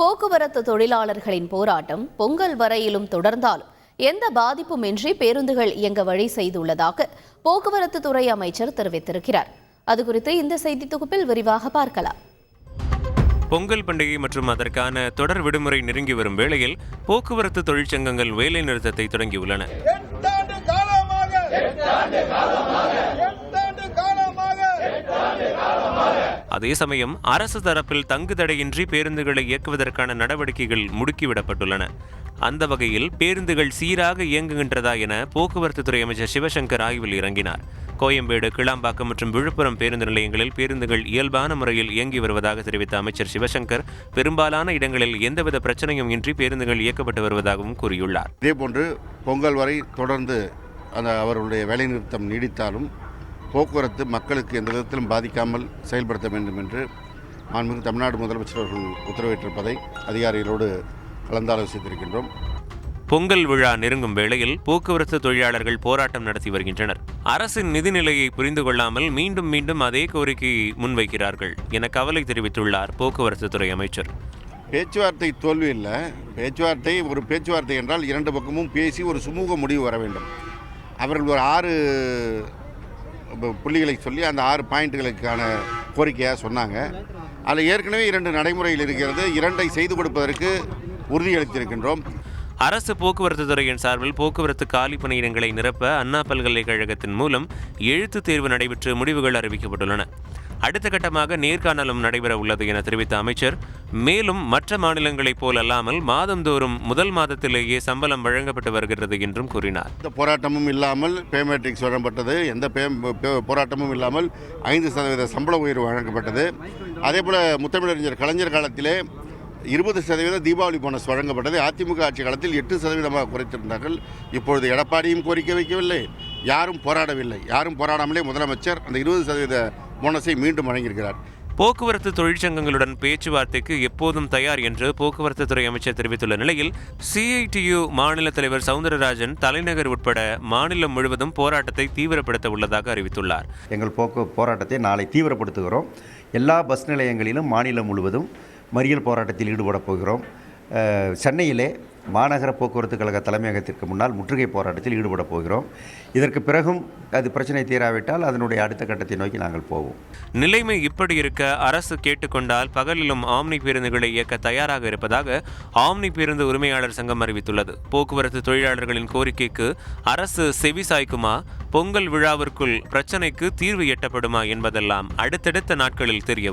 போக்குவரத்து தொழிலாளர்களின் போராட்டம் பொங்கல் வரையிலும் தொடர்ந்தாலும் எந்த பாதிப்புமின்றி பேருந்துகள் இயங்க வழி செய்துள்ளதாக போக்குவரத்து துறை அமைச்சர் தெரிவித்திருக்கிறார். அது குறித்து இந்த செய்தி தொகுப்பில் விரிவாக பார்க்கலாம். பொங்கல் பண்டிகை மற்றும் அதற்கான தொடர் விடுமுறை நெருங்கி வரும் வேளையில் போக்குவரத்து தொழிற்சங்கங்கள் வேலை நிறுத்தத்தை தொடங்கியுள்ளன. அதே சமயம் அரசு தரப்பில் தங்குதடையின்றி பேருந்துகளை இயக்குவதற்கான நடவடிக்கைகள் முடுக்கிவிடப்பட்டுள்ளன. அந்த வகையில் பேருந்துகள் சீராக இயங்குகின்றதா என போக்குவரத்து துறை அமைச்சர் சிவசங்கர் ஆய்வில் இறங்கினார். கோயம்பேடு கிளாம்பாக்கம் மற்றும் விழுப்புரம் பேருந்து நிலையங்களில் பேருந்துகள் இயல்பான முறையில் இயங்கி வருவதாக தெரிவித்த அமைச்சர் சிவசங்கர் பெரும்பாலான இடங்களில் எந்தவித பிரச்சனையும் இன்றி பேருந்துகள் இயக்கப்பட்டு வருவதாகவும் கூறியுள்ளார். இதேபோன்று பொங்கல் வரை தொடர்ந்து அந்த அவர்களுடைய வேலைநிறுத்தம் நீடித்தாலும் போக்குவரத்து மக்களுக்கு எந்த விதத்திலும் பாதிக்காமல் செயல்படுத்த வேண்டும் என்று மாண்புமிகு தமிழ்நாடு முதலமைச்சர் அவர்கள் உத்தரவிட்டிருப்பதை அதிகாரிகளோடு கலந்தாலோசித்திருக்கின்றோம். பொங்கல் விழா நெருங்கும் வேளையில் போக்குவரத்து தொழிலாளர்கள் போராட்டம் நடத்தி வருகின்றனர். அரசின் நிதிநிலையை புரிந்து கொள்ளாமல் மீண்டும் மீண்டும் அதே கோரிக்கையை முன்வைக்கிறார்கள் என கவலை தெரிவித்துள்ளார் போக்குவரத்து துறை அமைச்சர். பேச்சுவார்த்தை தோல்வி இல்லை. பேச்சுவார்த்தை ஒரு பேச்சுவார்த்தை என்றால் இரண்டு பக்கமும் பேசி ஒரு சுமூக முடிவு வர வேண்டும். அவர்கள் ஒரு ஆறு புள்ளிகளை சொல்லி அந்த ஆறு பாயிண்ட்டுகளுக்கான கோரிக்கையாக சொன்னாங்க. அதில் ஏற்கனவே இரண்டு நடைமுறையில் இருக்கிறது. இரண்டை செய்து கொடுப்பதற்கு உறுதியளித்திருக்கின்றோம். அரசு போக்குவரத்து துறையின் சார்பில் போக்குவரத்து காலி பணியிடங்களை நிரப்ப அண்ணா பல்கலைக்கழகத்தின் மூலம் எழுத்துத் தேர்வு நடைபெற்று முடிவுகள் அறிவிக்கப்பட்டுள்ளன. அடுத்த கட்டமாக நேர்காணலும் நடைபெற உள்ளது என தெரிவித்த அமைச்சர். மேலும் மற்ற மாநிலங்களைப் போல் அல்லாமல் மாதந்தோறும் முதல் மாதத்திலேயே சம்பளம் வழங்கப்பட்டு வருகிறது என்றும் கூறினார். எந்த போராட்டமும் இல்லாமல் பேமெட்ரிக்ஸ் வழங்கப்பட்டது. எந்த பே- போராட்டமும் இல்லாமல் ஐந்து சதவீத சம்பள உயர்வு வழங்கப்பட்டது. அதே போல் முத்தமிழறிஞர் கலைஞர் காலத்திலே இருபது சதவீத தீபாவளி போனஸ் வழங்கப்பட்டது. அதிமுக ஆட்சி காலத்தில் எட்டு சதவீதமாக குறைத்திருந்தார்கள். இப்பொழுது எடப்பாடியும் கோரிக்கை வைக்கவில்லை. யாரும் போராடவில்லை. யாரும் போராடாமலே முதலமைச்சர் அந்த இருபது சதவீத போனஸை மீண்டும் வழங்கியிருக்கிறார். போக்குவரத்து தொழிற்சங்கங்களுடன் பேச்சுவார்த்தைக்கு எப்போதும் தயார் என்று போக்குவரத்து துறை அமைச்சர் தெரிவித்துள்ள நிலையில் சிஐடியு மாநில தலைவர் சவுந்தரராஜன் தலைநகர் உட்பட மாநிலம் முழுவதும் போராட்டத்தை தீவிரப்படுத்த உள்ளதாக அறிவித்துள்ளார். எங்கள் போக்கு போராட்டத்தை நாளை தீவிரப்படுத்துகிறோம். எல்லா பஸ் நிலையங்களிலும் மாநிலம் முழுவதும் மறியல் போராட்டத்தில் ஈடுபடப் போகிறோம். சென்னையிலே மாநகர போக்குவரத்து கழக தலைமையகத்திற்கு முன்னால் முற்றுகை போராட்டத்தில் ஈடுபடப் போகிறோம். இதற்கு பிறகும் அது பிரச்சனை தீராவிட்டால் அதனுடைய அடுத்த கட்டத்தை நோக்கி நாங்கள் போவோம். நிலைமை இப்படி இருக்க அரசு கேட்டுக்கொண்டால் பகலிலும் ஆம்னி பேருந்துகளை இயக்க தயாராக இருப்பதாக ஆம்னி பேருந்து உரிமையாளர் சங்கம் அறிவித்துள்ளது. போக்குவரத்து தொழிலாளர்களின் கோரிக்கைக்கு அரசு செவி சாய்க்குமா? பொங்கல் விழாவிற்குள் பிரச்சனைக்கு தீர்வு எட்டப்படுமா என்பதெல்லாம் அடுத்தடுத்த நாட்களில் தெரிய